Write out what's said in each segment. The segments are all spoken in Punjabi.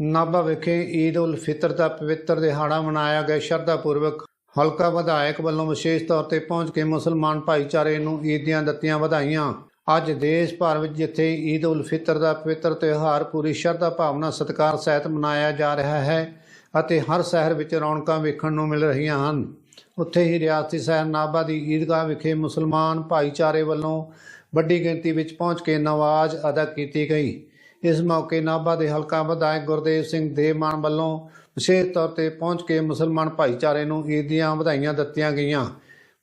ਨਾਭਾ ਵਿਖੇ ਈਦ ਉਲ ਫਿਤਰ ਦਾ ਪਵਿੱਤਰ ਦਿਹਾੜਾ ਮਨਾਇਆ ਗਿਆ। ਸ਼ਰਧਾ ਪੂਰਵਕ ਹਲਕਾ ਵਿਧਾਇਕ ਵੱਲੋਂ ਵਿਸ਼ੇਸ਼ ਤੌਰ ਤੇ ਪਹੁੰਚ ਕੇ ਮੁਸਲਮਾਨ ਭਾਈਚਾਰੇ ਨੂੰ ਈਦ ਦੀਆਂ ਦਿੱਤੀਆਂ ਵਧਾਈਆਂ। ਅੱਜ ਦੇਸ਼ ਭਰ ਵਿੱਚ ਜਿੱਥੇ ਈਦ ਉਲ ਫਿਤਰ ਦਾ ਪਵਿੱਤਰ ਤਿਉਹਾਰ ਪੂਰੀ ਸ਼ਰਧਾ ਭਾਵਨਾ ਸਤਿਕਾਰ ਸਹਿਤ ਮਨਾਇਆ ਜਾ ਰਿਹਾ ਹੈ ਅਤੇ ਹਰ ਸ਼ਹਿਰ ਵਿੱਚ ਰੌਣਕਾਂ ਵੇਖਣ ਨੂੰ ਮਿਲ ਰਹੀਆਂ ਹਨ। ਉੱਥੇ ਹੀ ਰਿਆਸਤੀ ਸ਼ਹਿਰ ਨਾਭਾ ਦੀ ਈਦਗਾਹ ਵਿਖੇ ਮੁਸਲਮਾਨ ਭਾਈਚਾਰੇ ਵੱਲੋਂ ਵੱਡੀ ਗਿਣਤੀ ਵਿੱਚ ਪਹੁੰਚ ਕੇ ਨਵਾਜ਼ ਅਦਾ ਕੀਤੀ ਗਈ। ਇਸ ਮੌਕੇ ਨਾਭਾ ਦੇ ਹਲਕਾ ਵਿਧਾਇਕ ਗੁਰਦੇਵ ਸਿੰਘ ਦੇਵਮਾਨ ਵੱਲੋਂ ਵਿਸ਼ੇਸ਼ ਤੌਰ ਤੇ ਪਹੁੰਚ ਕੇ ਮੁਸਲਮਾਨ ਭਾਈਚਾਰੇ ਨੂੰ ਈਦ ਦੀਆਂ ਵਧਾਈਆਂ ਦਿੱਤੀਆਂ ਗਈਆਂ।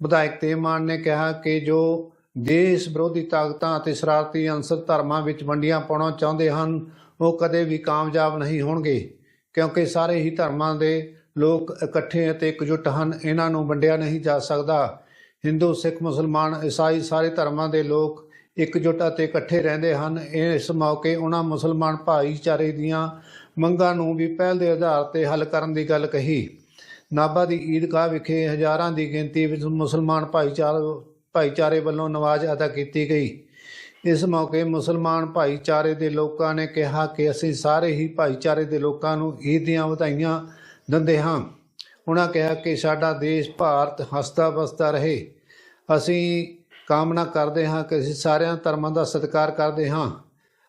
ਵਿਧਾਇਕ ਦੇਵਮਾਨ ਨੇ ਕਿਹਾ ਕਿ ਜੋ ਦੇਸ਼ ਵਿਰੋਧੀ ਤਾਕਤਾਂ ਅਤੇ ਸ਼ਰਾਰਤੀ ਅੰਸਰ ਧਰਮਾਂ ਵਿੱਚ ਵੰਡੀਆਂ ਪਾਉਣਾ ਚਾਹੁੰਦੇ ਹਨ, ਉਹ ਕਦੇ ਵੀ ਕਾਮਯਾਬ ਨਹੀਂ ਹੋਣਗੇ, ਕਿਉਂਕਿ ਸਾਰੇ ਹੀ ਧਰਮਾਂ ਦੇ ਲੋਕ ਇਕੱਠੇ ਅਤੇ ਇਕਜੁੱਟ ਹਨ। ਇਹਨਾਂ ਨੂੰ ਵੰਡਿਆ ਨਹੀਂ ਜਾ ਸਕਦਾ। ਹਿੰਦੂ, ਸਿੱਖ, ਮੁਸਲਮਾਨ, ਈਸਾਈ ਸਾਰੇ ਧਰਮਾਂ ਦੇ ਲੋਕ ਇਕਜੁੱਟ ਅਤੇ ਇਕੱਠੇ ਰਹਿੰਦੇ ਹਨ। ਇਸ ਮੌਕੇ ਉਹਨਾਂ ਮੁਸਲਮਾਨ ਭਾਈਚਾਰੇ ਦੀਆਂ ਮੰਗਾਂ ਨੂੰ ਵੀ ਪਹਿਲ ਦੇ ਆਧਾਰ ਤੇ ਹੱਲ ਕਰਨ ਦੀ ਗੱਲ ਕਹੀ। ਨਾਭਾ ਦੀ ਈਦਗਾਹ ਵਿਖੇ ਹਜ਼ਾਰਾਂ ਦੀ ਗਿਣਤੀ ਵਿੱਚ ਮੁਸਲਮਾਨ ਭਾਈਚਾਰੇ ਭਾਈਚਾਰੇ ਵੱਲੋਂ ਨਵਾਜ਼ ਅਦਾ ਕੀਤੀ ਗਈ। ਇਸ ਮੌਕੇ ਮੁਸਲਮਾਨ ਭਾਈਚਾਰੇ ਦੇ ਲੋਕਾਂ ਨੇ ਕਿਹਾ ਕਿ ਅਸੀਂ ਸਾਰੇ ਹੀ ਭਾਈਚਾਰੇ ਦੇ ਲੋਕਾਂ ਨੂੰ ਈਦ ਦੀਆਂ ਵਧਾਈਆਂ ਦਿੰਦੇ ਹਾਂ। ਉਹਨਾਂ ਕਿਹਾ ਕਿ ਸਾਡਾ ਦੇਸ਼ ਭਾਰਤ ਹਸਤਾ ਬਸਤਾ ਰਹੇ। ਅਸੀਂ ਕਾਮਨਾ ਕਰਦੇ ਹਾਂ ਕਿ ਅਸੀਂ ਸਾਰਿਆਂ ਧਰਮਾਂ ਦਾ ਸਤਿਕਾਰ ਕਰਦੇ ਹਾਂ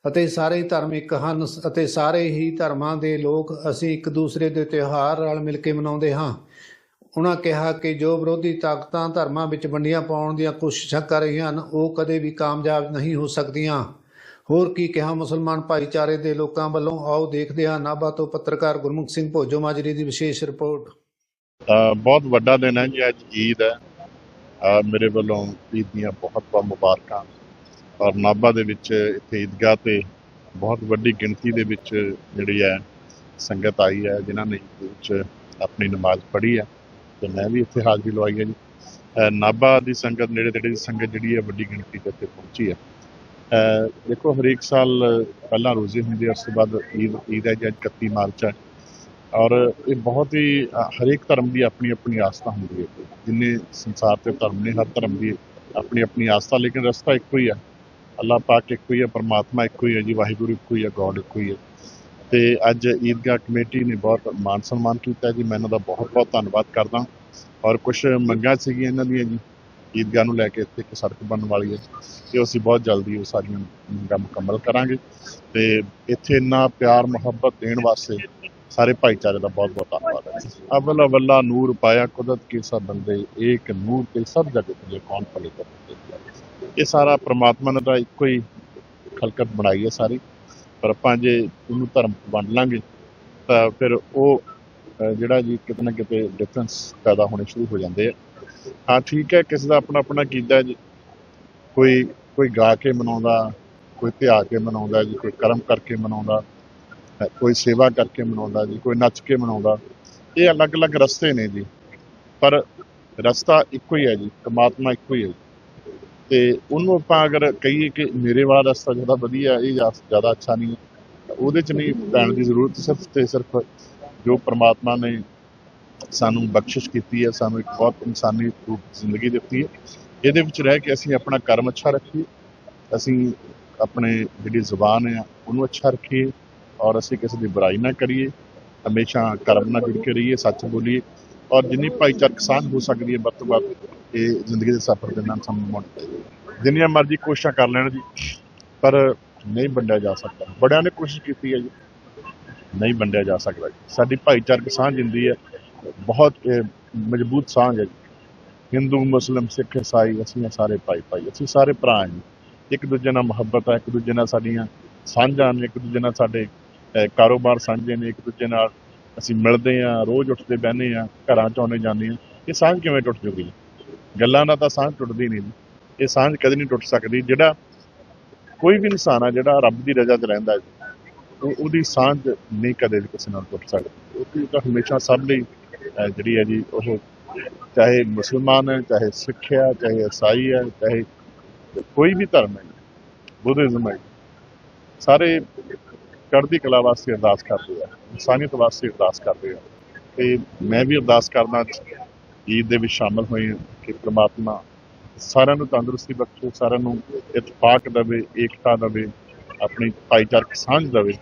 ਅਤੇ ਸਾਰੇ ਹੀ ਧਰਮ ਇੱਕ ਹਨ ਅਤੇ ਸਾਰੇ ਹੀ ਧਰਮਾਂ ਦੇ ਲੋਕ ਅਸੀਂ ਇੱਕ ਦੂਸਰੇ ਦੇ ਤਿਉਹਾਰ ਰਲ ਮਿਲ ਕੇ ਮਨਾਉਂਦੇ ਹਾਂ। ਉਹਨਾਂ ਕਿਹਾ ਕਿ ਜੋ ਵਿਰੋਧੀ ਤਾਕਤਾਂ ਧਰਮਾਂ ਵਿੱਚ ਵੰਡੀਆਂ ਪਾਉਣ ਦੀਆਂ ਕੋਸ਼ਿਸ਼ਾਂ ਕਰ ਰਹੀਆਂ ਹਨ, ਉਹ ਕਦੇ ਵੀ ਕਾਮਯਾਬ ਨਹੀਂ ਹੋ ਸਕਦੀਆਂ। ਹੋਰ ਕੀ ਕਿਹਾ? ਮੁਸਲਮਾਨ ਭਾਈਚਾਰੇ ਦੇ ਲੋਕਾਂ ਵੱਲੋਂ ਆਓ ਦੇਖਦੇ ਹਾਂ ਨਾਭਾ ਤੋਂ ਪੱਤਰਕਾਰ ਗੁਰਮੁਖ ਸਿੰਘ ਭੋਜੋ ਮਾਜਰੀ ਦੀ ਵਿਸ਼ੇਸ਼ ਰਿਪੋਰਟ। ਬਹੁਤ ਵੱਡਾ ਦਿਨ ਹੈ ਜੀ ਅੱਜ ਈਦ ਹੈ। ਮੇਰੇ ਵੱਲੋਂ ਈਦ ਦੀਆਂ ਬਹੁਤ ਬਹੁਤ ਮੁਬਾਰਕਾਂ। ਔਰ ਨਾਭਾ ਦੇ ਵਿੱਚ ਇੱਥੇ ਈਦਗਾਹ ਤੇ ਬਹੁਤ ਵੱਡੀ ਗਿਣਤੀ ਦੇ ਵਿੱਚ ਜਿਹੜੀ ਹੈ ਸੰਗਤ ਆਈ ਹੈ ਜਿਨ੍ਹਾਂ ਨੇ ਈਦ ਦੇ ਵਿੱਚ ਆਪਣੀ ਨਮਾਜ਼ ਪੜ੍ਹੀ ਹੈ। ਤੇ ਮੈਂ ਵੀ ਇੱਥੇ ਹਾਜ਼ਰੀ ਲਵਾਈ ਹੈ ਜੀ। ਅ, ਨਾਭਾ ਦੀ ਸੰਗਤ ਨੇੜੇ ਤੇੜੇ ਦੀ ਸੰਗਤ ਜਿਹੜੀ ਹੈ ਵੱਡੀ ਗਿਣਤੀ ਦੇ ਉੱਤੇ ਪਹੁੰਚੀ ਹੈ। ਦੇਖੋ ਹਰੇਕ ਸਾਲ ਪਹਿਲਾਂ ਰੋਜ਼ੇ ਹੁੰਦੇ ਆ ਉਸ ਤੋਂ ਬਾਅਦ ਈਦ ਈਦ ਹੈ ਜੀ ਅੱਜ 31 ਮਾਰਚ ਹੈ। ਔਰ ਇਹ ਬਹੁਤ ਹੀ ਹਰੇਕ ਧਰਮ ਦੀ ਆਪਣੀ ਆਪਣੀ ਆਸਥਾ ਹੁੰਦੀ ਹੈ। ਜਿੰਨੇ ਸੰਸਾਰ ਤੇ ਧਰਮ ਨੇ, ਹਰ ਧਰਮ ਦੀ ਆਪਣੀ ਆਪਣੀ ਆਸਥਾ, ਲੇਕਿਨ ਰਸਤਾ ਇੱਕੋ ਹੀ ਹੈ ਅੱਲਾਹ ਪਾਕ ਇੱਕੋ ਹੀ ਹੈ ਪਰਮਾਤਮਾ ਇੱਕੋ ਹੀ ਹੈ ਜੀ, ਵਾਹਿਗੁਰੂ ਇੱਕੋ ਹੀ ਹੈ ਗੋਡ ਇੱਕੋ ਹੀ ਹੈ ਤੇ ਅੱਜ ਈਦਗਾਹ ਕਮੇਟੀ ਨੇ ਬਹੁਤ ਮਾਨ ਸਨਮਾਨ ਕੀਤਾ ਜੀ। ਮੈਂ ਇਹਨਾਂ ਦਾ ਬਹੁਤ ਬਹੁਤ ਧੰਨਵਾਦ ਕਰਦਾ। ਔਰ ਕੁਝ ਮੰਗਾਂ ਸੀਗੀਆਂ ਇਹਨਾਂ ਦੀਆਂ ਜੀ, ਈਦਗਾਹ ਨੂੰ ਲੈ ਕੇ ਇੱਥੇ ਇੱਕ ਸੜਕ ਬਣਨ ਵਾਲੀ ਹੈ। ਤੇ ਅਸੀਂ ਬਹੁਤ ਜਲਦੀ ਉਹ ਸਾਰੀਆਂ ਮੰਗਾਂ ਮੁਕੰਮਲ ਕਰਾਂਗੇ। ਤੇ ਇੱਥੇ ਇੰਨਾ ਪਿਆਰ ਮੁਹੱਬਤ ਦੇਣ ਵਾਸਤੇ ਸਾਰੇ ਭਾਈਚਾਰੇ ਦਾ ਬਹੁਤ ਬਹੁਤ ਧੰਨਵਾਦ ਹੈ ਅਵਲ ਨੂਰ ਪਾਇਆ ਕੁਦਰਤ ਕੇ ਸਭ ਬੰਦੇ, ਏਕ ਨੂਰ ਤੇ ਸਭ ਜਗਤ ਤੇ ਕੌਣ ਭਲੇ ਕਰਤੇ ਇਹ ਸਾਰਾ ਪ੍ਰਮਾਤਮਾ ਨੇ ਤਾਂ ਇੱਕੋ ਹੀ ਖਲਕਤ ਬਣਾਈ ਹੈ ਸਾਰੀ। ਪਰ ਆਪਾਂ ਜੇ ਉਹਨੂੰ ਧਰਮ ਵੰਡ ਲਾਂਗੇ, ਤਾਂ ਫਿਰ ਉਹ ਜਿਹੜਾ ਜੀ ਕਿਤੇ ਨਾ ਕਿਤੇ ਡਿਫਰੈਂਸ ਪੈਦਾ ਹੋਣੇ ਸ਼ੁਰੂ ਹੋ ਜਾਂਦੇ ਆ। ਹਾਂ, ਠੀਕ ਹੈ, ਕਿਸੇ ਦਾ ਆਪਣਾ ਆਪਣਾ ਕੀਤਾ ਜੀ। ਕੋਈ ਕੋਈ ਗਾ ਕੇ ਮਨਾਉਂਦਾ, ਕੋਈ ਧਿਆ ਕੇ ਮਨਾਉਂਦਾ ਜੀ, ਕੋਈ ਕਰਮ ਕਰਕੇ ਮਨਾਉਂਦਾ। ਕੋਈ ਸੇਵਾ ਕਰਕੇ ਮਨਾਉਂਦਾ ਜੀ, ਕੋਈ ਨੱਚ ਕੇ ਮਨਾਉਂਦਾ। ਇਹ ਅਲੱਗ-ਅਲੱਗ ਰਸਤੇ ਨੇ ਜੀ। ਪਰ ਰਸਤਾ ਇੱਕੋ ਹੀ ਹੈ ਜੀ, ਪਰਮਾਤਮਾ ਇੱਕੋ ਹੀ ਹੈ ਤੇ ਉਹਨੂੰ ਆਪਾਂ ਅਗਰ ਕਹੀਏ ਕਿ ਮੇਰੇ ਵਾਲਾ ਰਸਤਾ ਜ਼ਿਆਦਾ ਵਧੀਆ, ਇਹ ਜ਼ਿਆਦਾ ਅੱਛਾ ਨਹੀਂ ਉਹਦੇ ਚ ਨਹੀਂ ਪੈਣ ਦੀ ਜ਼ਰੂਰਤ ਸਿਰਫ ਤੇ ਸਿਰਫ ਜੋ ਪਰਮਾਤਮਾ ਨੇ ਸਾਨੂੰ ਬਖਸ਼ਿਸ਼ ਕੀਤੀ ਹੈ, ਸਾਨੂੰ ਇੱਕ ਬਹੁਤ ਇਨਸਾਨੀ ਰੂਪ ਜ਼ਿੰਦਗੀ ਦਿੱਤੀ ਹੈ। ਇਹਦੇ ਵਿੱਚ ਰਹਿ ਕੇ ਅਸੀਂ ਆਪਣਾ ਕਰਮ ਅੱਛਾ ਰੱਖੀਏ, ਅਸੀਂ ਆਪਣੇ ਜਿਹੜੀ ਜ਼ੁਬਾਨ ਹੈ, ਉਹਨੂੰ ਅੱਛਾ ਰੱਖੀਏ। ਔਰ ਅਸੀਂ ਕਿਸੇ ਦੀ ਬੁਰਾਈ ਨਾ ਕਰੀਏ, ਹਮੇਸ਼ਾ ਕਰਮ ਨਾਲ ਜੁੜ ਕੇ ਰਹੀਏ, ਸੱਚ ਬੋਲੀਏ। ਔਰ ਜਿੰਨੀ ਭਾਈਚਾਰਕ ਸਾਂਝ ਹੋ ਸਕਦੀ ਹੈ, ਵੱਧ ਤੋਂ ਵੱਧ ਇਹ ਜ਼ਿੰਦਗੀ ਦੇ ਸਫ਼ਰ ਦੇ ਨਾਲ ਸਾਨੂੰ ਜਿੰਨੀਆਂ ਮਰਜ਼ੀ ਕੋਸ਼ਿਸ਼ਾਂ ਕਰ ਲੈਣ ਜੀ, ਪਰ ਨਹੀਂ ਵੰਡਿਆ ਜਾ ਸਕਦਾ। ਬੜਿਆਂ ਨੇ ਕੋਸ਼ਿਸ਼ ਕੀਤੀ ਹੈ ਜੀ, ਨਹੀਂ ਵੰਡਿਆ ਜਾ ਸਕਦਾ ਸਾਡੀ ਭਾਈਚਾਰਕ ਸਾਂਝ ਜਿੰਦੀ ਹੈ, ਬਹੁਤ ਮਜ਼ਬੂਤ ਸਾਂਝ ਹੈ ਜੀ। ਹਿੰਦੂ, ਮੁਸਲਿਮ, ਸਿੱਖ ਇਸਾਈ ਅਸੀਂ ਸਾਰੇ ਭਾਈ ਭਾਈ, ਅਸੀਂ ਸਾਰੇ ਭਰਾ ਹਾਂ ਜੀ। ਇੱਕ ਦੂਜੇ ਨਾਲ ਮੁਹੱਬਤ ਹੈ, ਇੱਕ ਦੂਜੇ ਨਾਲ ਸਾਡੀਆਂ ਸਾਂਝਾਂ ਨੇ, ਇੱਕ ਦੂਜੇ ਨਾਲ ਸਾਡੇ ਕਾਰੋਬਾਰ ਸਾਂਝੇ ਨੇ ਇੱਕ ਦੂਜੇ ਨਾਲ। ਅਸੀਂ ਮਿਲਦੇ ਹਾਂ, ਰੋਜ਼ ਉੱਠਦੇ ਬਹਿੰਦੇ ਹਾਂ, ਘਰਾਂ ਚ ਆਉਂਦੇ ਜਾਂਦੇ ਹਾਂ। ਇਹ ਸਾਂਝ ਕਿਵੇਂ ਟੁੱਟ ਜੂਗੀ? ਗੱਲਾਂ ਨਾਲ ਤਾਂ ਸਾਂਝ ਟੁੱਟਦੀ ਨਹੀਂ। ਇਹ ਸਾਂਝ ਕਦੇ ਨਹੀਂ ਟੁੱਟ ਸਕਦੀ। ਜਿਹੜਾ ਕੋਈ ਵੀ ਇਨਸਾਨ ਆ, ਜਿਹੜਾ ਰੱਬ ਦੀ ਰਜ਼ਾ 'ਚ ਰਹਿੰਦਾ ਉਹਦੀ ਸਾਂਝ ਨਹੀਂ ਕਦੇ ਵੀ ਕਿਸੇ ਨਾਲ ਟੁੱਟ ਸਕਦੀ। ਉਹਦੀ ਤਾਂ ਹਮੇਸ਼ਾ ਸਭ ਲਈ ਜਿਹੜੀ ਹੈ ਜੀ, ਉਹ ਚਾਹੇ ਮੁਸਲਮਾਨ ਹੈ, ਚਾਹੇ ਸਿੱਖ ਹੈ, ਚਾਹੇ ਈਸਾਈ ਹੈ, ਚਾਹੇ ਕੋਈ ਵੀ ਧਰਮ ਹੈ, ਬੁੱਧਿਜ਼ਮ ਹੈ। ਸਾਰੇ ਚੜ੍ਹਦੀ ਕਲਾ ਵਾਸਤੇ ਅਰਦਾਸ ਕਰਦੇ ਆ ਇਨਸਾਨੀਅਤ ਵਾਸਤੇ ਅਰਦਾਸ ਕਰਦੇ ਆ। ਤੇ ਮੈਂ ਵੀ ਅਰਦਾਸ ਕਰਦਾ ਈਦ ਦੇ ਵਿੱਚ ਸ਼ਾਮਲ ਹੋਏ ਕਿ ਪ੍ਰਮਾਤਮਾ ਸਾਰਿਆਂ ਨੂੰ ਤੰਦਰੁਸਤੀ ਬਖਸ਼ੇ ਸਾਰਿਆਂ ਨੂੰ ਇਤਫਾਕ ਦੇਵੇ ਏਕਤਾ ਦੇਵੇ ਆਪਣੀ ਭਾਈਚਾਰਕ ਸਾਂਝ ਰਵੇ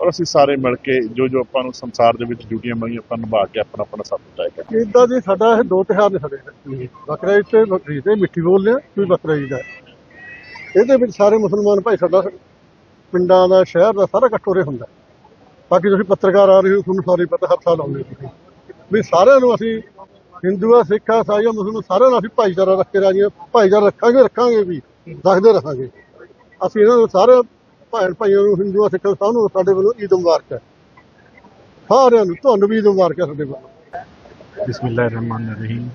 ਔਰ ਅਸੀਂ ਸਾਰੇ ਮਿਲ ਕੇ ਜੋ ਜੋ ਆਪਾਂ ਨੂੰ ਸੰਸਾਰ ਦੇ ਵਿੱਚ ਡਿਊਟੀਆਂ ਮਿਲੀਆਂ ਆਪਾਂ ਨਿਭਾ ਕੇ ਆਪਣਾ ਆਪਣਾ ਸੱਤ ਤੈਅ ਕਰੀਏ। ਇਦਾਂ ਜੀ ਸਾਡਾ ਇਹ ਦੋ ਤਿਉਹਾਰ ਨੇ ਸਾਡੇ ਬਕਰਾ ਈਦ ਤੇ ਬਕਰੀ ਤੇ ਮਿੱਠੀ ਬੋਲਦੇ ਆ ਕੋਈ ਬਕਰਾ ਈਦ ਹੈ। ਇਹਦੇ ਵਿੱਚ ਸਾਰੇ ਮੁਸਲਮਾਨ ਭਾਈ ਸਾਡਾ ਪਿੰਡਾਂ ਦਾ, ਸ਼ਹਿਰ ਦਾ ਸਾਰਾ ਇਕੱਠੋ ਹੁੰਦਾ। ਬਾਕੀ ਤੁਸੀਂ ਪੱਤਰਕਾਰ ਆ ਰਹੇ ਹੋ, ਤੁਹਾਨੂੰ ਸਾਰੇ ਪਤਾ ਹਰ ਸਾਲ ਆਉਂਦੇ ਤੁਸੀਂ ਵੀ ਸਾਰਿਆਂ ਨੂੰ ਅਸੀਂ ਹਿੰਦੂ ਆ, ਸਿੱਖ ਮੁਸਲਮਾਨ ਸਾਰਿਆਂ ਨੂੰ ਅਸੀਂ ਭਾਈਚਾਰਾ ਰੱਖ ਕੇ ਰਾਜੀ ਭਾਈਚਾਰਾ ਰੱਖਾਂਗੇ ਰੱਖਾਂਗੇ ਵੀ, ਰੱਖਦੇ ਰਹਾਂਗੇ। ਅਸੀਂ ਇਹਨਾਂ ਨੂੰ ਸਾਰੇ ਭੈਣ ਭਾਈਆਂ ਨੂੰ ਹਿੰਦੂਆਂ ਸਿੱਖਾਂ ਸਭ ਨੂੰ ਸਾਡੇ ਵੱਲੋਂ ਈਦ ਮੁਬਾਰਕ ਹੈ। ਸਾਰਿਆਂ ਨੂੰ ਤੁਹਾਨੂੰ ਵੀ ਈਦ ਮੁਬਾਰਕ ਹੈ ਸਾਡੇ ਵੱਲੋਂ। ਬਿਸਮਿਲ੍ਲਾਹਿਰਰਹਿਮਾਨਿਰਰਹੀਮ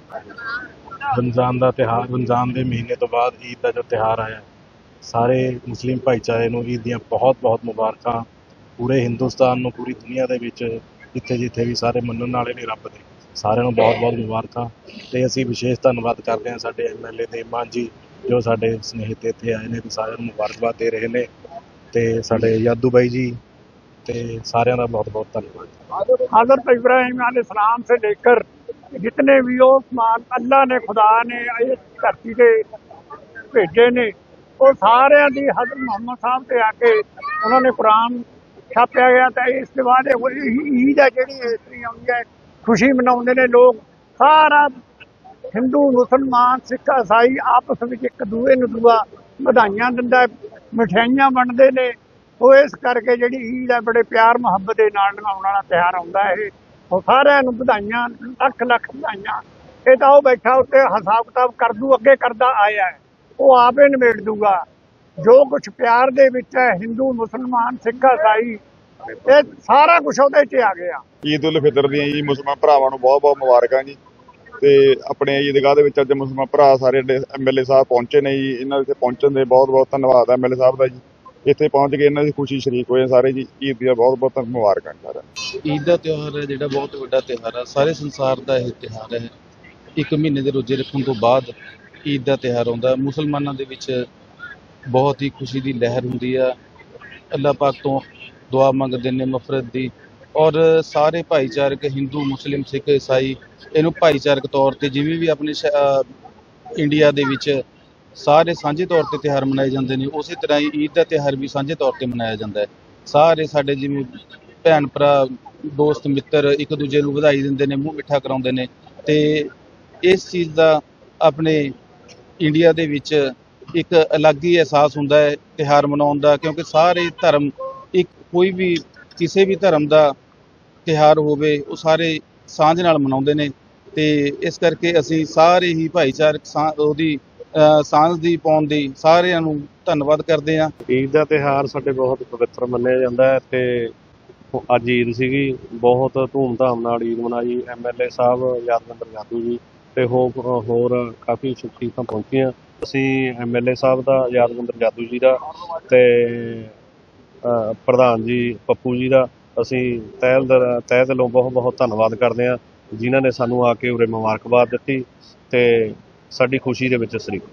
ਰਮਜ਼ਾਨ ਦਾ ਤਿਹਾਰ, ਰਮਜ਼ਾਨ ਦੇ ਮਹੀਨੇ ਤੋਂ ਬਾਅਦ ਈਦ ਦਾ ਜੋ ਤਿਹਾਰ ਆਇਆ ਸਾਰੇ ਮੁਸਲਿਮ ਭਾਈਚਾਰੇ ਨੂੰ ਈਦ ਦੀਆਂ ਬਹੁਤ-ਬਹੁਤ ਮੁਬਾਰਕਾਂ ਪੂਰੇ ਹਿੰਦੁਸਤਾਨ ਨੂੰ ਪੂਰੀ ਦੁਨੀਆ ਦੇ ਵਿੱਚ ਜਿੱਥੇ ਜਿੱਥੇ ਵੀ ਸਾਰੇ ਮੰਨਣ ਵਾਲੇ ਨੇ ਰੱਬ ਦੇ ਸਾਰਿਆਂ ਨੂੰ ਬਹੁਤ-ਬਹੁਤ ਮੁਬਾਰਕਾਂ ਤੇ ਅਸੀਂ ਵਿਸ਼ੇਸ਼ ਧੰਨਵਾਦ ਕਰਦੇ ਹਾਂ ਸਾਡੇ ਐਮਐਲਏ ਦੇ ਮਾਨ ਜੀ ਜੋ ਸਾਡੇ ਸਨੇਹਿਤ ਇੱਥੇ ਆਏ ਨੇ ਤੇ ਸਾਰਿਆਂ ਨੂੰ ਮੁਬਾਰਕਬਾਦ ਦੇ ਰਹੇ ਨੇ ਤੇ ਸਾਡੇ ਯਾਦੂ ਬਾਈ ਜੀ ਤੇ ਸਾਰਿਆਂ ਦਾ ਬਹੁਤ-ਬਹੁਤ ਧੰਨਵਾਦ हजरत इब्राहिम सलाम से लेकर जितने भी उस्मान अल्लाह ने खुदा ने इस धरती ਤੇ ਭੇਜੇ ਨੇ ਉਹ ਸਾਰਿਆਂ ਦੀ ਹਜ਼ਰਤ ਮੁਹੰਮਦ ਸਾਹਿਬ ਤੇ ਆ ਕੇ ਉਹਨਾਂ ਨੇ ਕੁਰਾਨ ਛਾਪਿਆ ਗਿਆ ਤਾਂ ਇਸ ਤੋਂ ਬਾਅਦ ਈਦ ਹੈ ਜਿਹੜੀ ਇਸ ਤਰ੍ਹਾਂ ਆਉਂਦੀ ਹੈ। ਖੁਸ਼ੀ ਮਨਾਉਂਦੇ ਨੇ ਲੋਕ। ਸਾਰਾ ਹਿੰਦੂ, ਮੁਸਲਮਾਨ, ਸਿੱਖ, ਇਸਾਈ ਆਪਸ ਵਿੱਚ ਇੱਕ ਦੂਏ ਨੂੰ ਦੁਆ ਵਧਾਈਆਂ ਦਿੰਦਾ ਮਠਿਆਈਆਂ ਵੰਡਦੇ ਨੇ। ਉਹ ਇਸ ਕਰਕੇ ਜਿਹੜੀ ਈਦ ਹੈ, ਬੜੇ ਪਿਆਰ, ਮੁਹੱਬਤ ਦੇ ਨਾਲ ਮਨਾਉਣ ਵਾਲਾ ਤਿਉਹਾਰ ਆਉਂਦਾ ਇਹ ਉਹ ਸਾਰਿਆਂ ਨੂੰ ਵਧਾਈਆਂ ਲੱਖ ਲੱਖ ਵਧਾਈਆਂ। ਇਹ ਤਾਂ ਉਹ ਬੈਠਾ ਉੱਤੇ ਹਿਸਾਬ ਕਿਤਾਬ ਕਰ ਦੂ, ਅੱਗੇ ਕਰਦਾ ਆਇਆ ਹੈ। ਉਹ ਆਪੇ ਨਿਬੇੜ ਦੂਗਾ। ਜੋ ਕੁਝ ਪਿਆਰ ਦੇ ਵਿੱਚ ਹੈ ਹਿੰਦੂ ਮੁਸਲਮਾਨ ਸਿੱਖ ਈਸਾਈ ਇਹ ਸਾਰਾ ਕੁਝ ਉਹਦੇ 'ਚ ਆ ਗਿਆ। ਈਦ ਉਲ ਫਿਤਰ ਦੀਆਂ ਜੀ ਮੁਸਲਮਾਨ ਭਰਾਵਾਂ ਨੂੰ ਬਹੁਤ ਬਹੁਤ ਮੁਬਾਰਕਾਂ ਜੀ। ਤੇ ਆਪਣੇ ਈਦਗਾਹ ਦੇ ਵਿੱਚ ਅੱਜ ਮੁਸਲਮਾਨ ਭਰਾ ਸਾਰੇ ਐਮਐਲਏ ਸਾਹਿਬ ਪਹੁੰਚੇ ਨੇ ਜੀ। ਇਹਨਾਂ ਦੇ ਪਹੁੰਚਣ ਦੇ ਬਹੁਤ ਬਹੁਤ ਧੰਨਵਾਦ ਐਮਐਲਏ ਸਾਹਿਬ ਦਾ ਜੀ। ਇੱਥੇ ਪਹੁੰਚ ਕੇ ਇਹਨਾਂ ਦੀ ਖੁਸ਼ੀ ਸ਼ਰੀਕ ਹੋਏ ਸਾਰੇ ਜੀ। ਈਦ ਦੀਆਂ ਬਹੁਤ ਬਹੁਤ ਮੁਬਾਰਕਾਂ ਨੂੰ। ਈਦ ਦਾ ਤਿਉਹਾਰ ਹੈ ਜਿਹੜਾ ਬਹੁਤ ਵੱਡਾ ਤਿਉਹਾਰ ਹੈ। ਸਾਰੇ ਸੰਸਾਰ ਦਾ ਇਹ ਤਿਉਹਾਰ ਹੈ। ਇੱਕ ਮਹੀਨੇ ਦੇ ਰੋਜ਼ੇ ਰੱਖਣ ਤੋਂ ਬਾਅਦ ਈਦ ਦਾ ਤਿਉਹਾਰ ਆਉਂਦਾ। ਮੁਸਲਮਾਨਾਂ ਦੇ ਵਿੱਚ ਬਹੁਤ ਹੀ ਖੁਸ਼ੀ ਦੀ ਲਹਿਰ ਹੁੰਦੀ ਆ। ਅੱਲਾਹ ਪਾਕ ਤੋਂ ਦੁਆ ਮੰਗਦੇ ਨੇ ਮਫਰਤ ਦੀ। ਔਰ ਸਾਰੇ ਭਾਈਚਾਰਕ, ਹਿੰਦੂ, ਮੁਸਲਿਮ, ਸਿੱਖ, ਈਸਾਈ, ਇਹਨੂੰ ਭਾਈਚਾਰਕ ਤੌਰ ਤੇ ਜਿਵੇਂ ਵੀ ਆਪਣੇ ਇੰਡੀਆ ਦੇ ਵਿੱਚ ਸਾਰੇ ਸਾਂਝੇ ਤੌਰ ਤੇ ਤਿਉਹਾਰ ਮਨਾਏ ਜਾਂਦੇ ਨੇ, ਉਸੇ ਤਰ੍ਹਾਂ ਹੀ ਈਦ ਦਾ ਤਿਉਹਾਰ ਵੀ ਸਾਂਝੇ ਤੌਰ ਤੇ ਮਨਾਇਆ ਜਾਂਦਾ ਹੈ। ਸਾਰੇ ਸਾਡੇ ਜਿਵੇਂ ਭੈਣ ਭਰਾ, ਦੋਸਤ, ਮਿੱਤਰ ਇੱਕ ਦੂਜੇ ਨੂੰ ਵਧਾਈ ਦਿੰਦੇ ਨੇ, ਮੂੰਹ ਮਿੱਠਾ ਕਰਾਉਂਦੇ ਨੇ ਤੇ ਇਸ ਚੀਜ਼ ਦਾ ਆਪਣੇ ਇੰਡੀਆ ਦੇ ਵਿੱਚ ਇੱਕ ਅਲੱਗ ਹੀ ਅਹਿਸਾਸ ਹੁੰਦਾ ਹੈ ਤਿਉਹਾਰ ਮਨਾਉਣ ਦਾ, ਕਿਉਂਕਿ ਸਾਰੇ ਧਰਮ ਇੱਕ, ਕੋਈ ਵੀ ਕਿਸੇ ਵੀ ਧਰਮ ਦਾ ਤਿਉਹਾਰ ਹੋਵੇ, ਉਹ ਸਾਰੇ ਸਾਂਝ ਨਾਲ ਮਨਾਉਂਦੇ ਨੇ ਤੇ ਇਸ ਕਰਕੇ ਅਸੀਂ ਸਾਰੇ ਹੀ ਭਾਈਚਾਰਕ ਉਹਦੀ ਸਾਂਝ ਦੀ ਪਾਉਣ ਦੀ ਸਾਰਿਆਂ ਨੂੰ ਧੰਨਵਾਦ ਕਰਦੇ ਹਾਂ। ਈਦ ਦਾ ਤਿਹਾਰ ਸਾਡੇ ਬਹੁਤ ਪਵਿੱਤਰ ਮੰਨਿਆ ਜਾਂਦਾ ਹੈ ਤੇ ਅੱਜ ਈਦ ਸੀਗੀ, ਬਹੁਤ ਧੂਮਧਾਮ ਨਾਲ ਈਦ ਮਨਾਈ ਐਮਐਲਏ ਸਾਹਿਬ, ਯਾਦਵਿੰਦਰ ਜਾਦੂ ਜੀ ਤੇ ਹੋ- ਹੋਰ ਕਾਫੀ ਸ਼ਖਸੀਅਤਾਂ ਪਹੁੰਚੀਆਂ ਅਸੀਂ ਐਮਐਲਏ ਸਾਹਿਬ ਦਾ, ਯਾਦਵਿੰਦਰ ਜਾਦੂ ਜੀ ਦਾ ਤੇ ਪ੍ਰਧਾਨ ਜੀ ਪੱਪੂ ਜੀ ਦਾ। ਅਸੀਂ ਤਹਿ ਦਿਲ- ਤਹਿ ਦਿਲੋਂ ਬਹੁਤ ਬਹੁਤ ਧੰਨਵਾਦ ਕਰਦੇ ਹਾਂ, ਜਿਨ੍ਹਾਂ ਨੇ ਸਾਨੂੰ ਆ ਕੇ ਉਰੇ ਮੁਬਾਰਕਬਾਦ ਦਿੱਤੀ ਤੇ ਸਾਡੀ ਖੁਸ਼ੀ ਦੇ ਵਿੱਚ ਸ਼ਰੀਕ